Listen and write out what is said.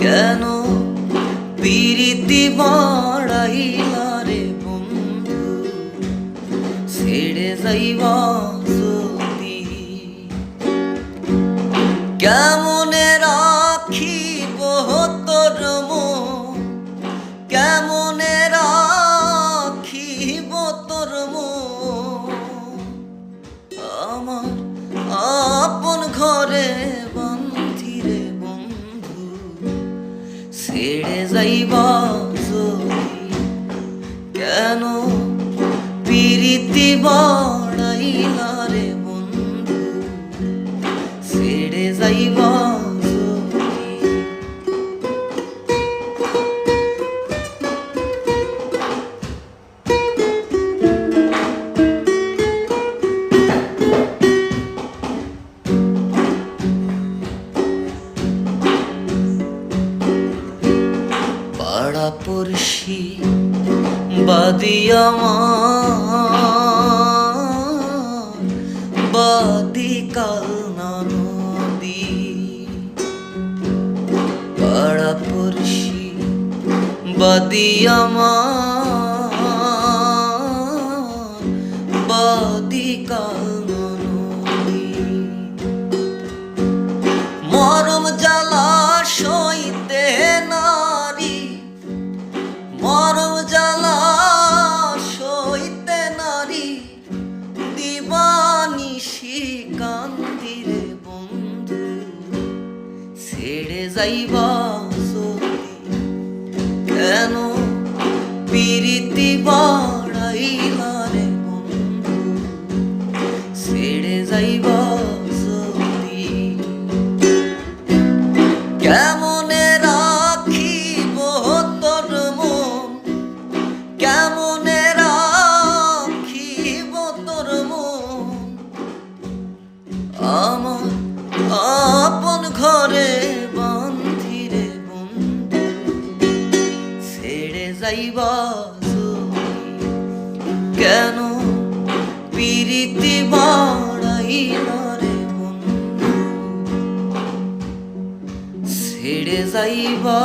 কেন? পিরিতি বাড়াইলা রে বন্ধু ছেড়ে যাইবা যদি। কেমনে রাখিব তোর মন? ছেড়ে যাইব কেন পিরিতি বড়াইল রে বন্ধু? ছেড়ে যাইবা পাড়া পড়শি বাদি কাল নদী। পাড়া পড়শি বাদিয়া বাদি কাল নদী। মরম জ্বালা ছেড়ে কেন পিরিতি বাড়াইলা রে বন্ধু ছেড়ে যাইবা যদি কেমনে রাখিব তোর মন? কেমনে রাখিব তোর মন? আমার যদি কেন পিরিতি বাড়াইলা রে বন্ধু? ছেড়ে যাইবা